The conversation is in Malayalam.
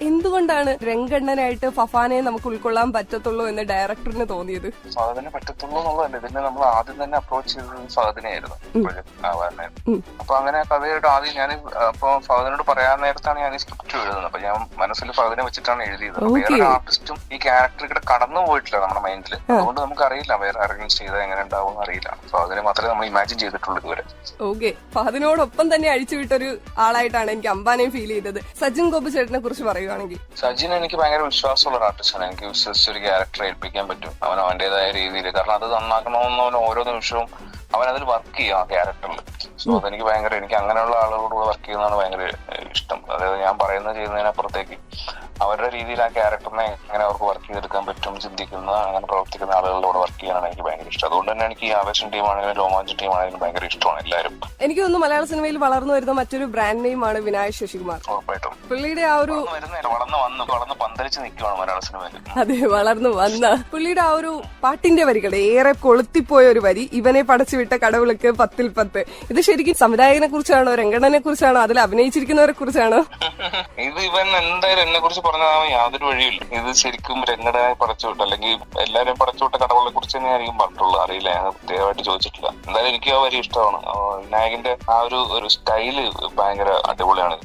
എന്തുകൊണ്ടാണ് രംഗണ്ണനായിട്ട് ഫഫാനെ നമുക്ക് ഉൾക്കൊള്ളാൻ പറ്റത്തുള്ളൂ എന്ന് ഡയറക്ടറിന് തോന്നിയത്? ഫഹദിനെ പറ്റത്തുള്ളൂ എന്നുള്ളതല്ല. ഇതിനെ നമ്മൾ ആദ്യം തന്നെ അപ്രോച്ച് ചെയ്തത് ഫഹദിനെയായിരുന്നു. ഉം. അപ്പൊ അങ്ങനെ കഥയോട് ആദ്യം ഞാൻ അപ്പൊ ഫഹദിനോട് പറയാൻ നേരത്താണ് ഞാൻ ഈ സ്ക്രിപ്റ്റ് എഴുതുന്നത് അപ്പൊ ഞാൻ മനസ്സിൽ ഫഹദിനെ വെച്ചിട്ടാണ് എഴുതിയത്. വേറെ ആർട്ടിസ്റ്റും ഈ ക്യാരക്ടർ ഇവിടെ കടന്നു പോയിട്ടില്ല നമ്മുടെ മൈൻഡിൽ അതുകൊണ്ട് നമുക്ക് അറിയില്ല വേറെ അറേഞ്ച് ചെയ്താൽ എങ്ങനെ ഉണ്ടാവും അറിയില്ല. ഫഹദിനെ മാത്രമേ നമ്മൾ ഇമാജിൻ ചെയ്തിട്ടുള്ളൂ ഇതുവരെ. ഓക്കെ ഫഹദിനോടൊപ്പം തന്നെ അഴിച്ചുവിട്ടൊരു ആളായിട്ടാണ് എനിക്ക് അംബാനെ ഫീൽ ചെയ്തത്. സജിൻ ഗോപു ചേട്ടനെ കുറിച്ച് പറയുവാണെങ്കിൽ സജിൻ എനിക്ക് ഭയങ്കര വിശ്വാസമുള്ള ഒരു ആർട്ടിസ്റ്റാണ് എനിക്ക് വിശ്വസിച്ച് ഒരു ക്യാരക്ടർ ഏൽപ്പിക്കാൻ പറ്റും. അവൻ അവന്റേതായ രീതിയിൽ കാരണം അത് നന്നാക്കണമെന്ന് അവൻ ഓരോ നിമിഷവും അവൻ അതിൽ വർക്ക് ചെയ്യും ആ ക്യാരക്ടറിൽ സോ അതെനിക്ക് ഭയങ്കര എനിക്ക് അങ്ങനെയുള്ള ആളുകളോട് വർക്ക് ചെയ്യുന്നതാണ് ഭയങ്കര ഇഷ്ടം. അതായത് ഞാൻ പറയുന്നത് ചെയ്യുന്നതിനപ്പുറത്തേക്ക് അവരുടെ രീതിയിൽ ആ ക്യാരക്ടറിനെ എങ്ങനെ അവർക്ക് വർക്ക് ചെയ്തെടുക്കാൻ പറ്റും ചിന്തിക്കുന്ന അങ്ങനെ പ്രവർത്തിക്കുന്ന ആളുകളോട് വർക്ക് ചെയ്യാനാണ് എനിക്ക് ഭയങ്കര ഇഷ്ടം. അതുകൊണ്ട് തന്നെ എനിക്ക് ഈ ആവേശം ടീമാണെങ്കിലും രോമാഞ്ചം ടീമാണെങ്കിലും ഭയങ്കര ഇഷ്ടമാണ് എല്ലാവരും. എനിക്ക് തോന്നുന്നു മലയാള സിനിമയിൽ വളർന്നു വരുന്ന മറ്റൊരു ബ്രാൻഡ് നെയിം ആണ് വിനായക് ശശികുമാർ. ഉറപ്പായിട്ടും. പുള്ളിയുടെ ആ ഒരു വളർന്നു വന്ന് വളർന്ന് പന്തലിച്ച് നിൽക്കുവാണ് മലയാള സിനിമയിൽ. അതെ വളർന്നു വന്ന. പുള്ളിയുടെ ആ ഒരു പാട്ടിന്റെ വരികൾ ഏറെ കൊളുത്തിപ്പോയ ഒരു വരി ഇവനെ പടച്ചുവിട്ട കടവിളക്ക് പത്തിൽ പത്ത്. ഇത് ശരിക്കും സംവിധായകനെ കുറിച്ചാണോ രംഗണനെ കുറിച്ചാണോ അതിൽ അഭിനയിച്ചിരിക്കുന്നവരെ കുറിച്ചാണോ? ഇത് ഇവൻ എന്തായാലും എന്നെ കുറിച്ച് പറഞ്ഞാൽ യാതൊരു വഴിയില്ല. ഇത് ശരിക്കും രംഗടനായി പടച്ചുവിട്ട് അല്ലെങ്കിൽ എല്ലാവരും പടച്ചുവിട്ട കടകളെ കുറിച്ച് തന്നെ ആയിരിക്കും പറഞ്ഞിട്ടുള്ളൂ. അറിയില്ല ഞാൻ പ്രത്യേകമായിട്ട് ചോദിച്ചിട്ടില്ല. എന്തായാലും എനിക്ക് ആ വരി ഇഷ്ടമാണ്. വിനായകന്റെ ആ ഒരു ഒരു സ്റ്റൈൽ ഭയങ്കര അടിപൊളിയാണ്.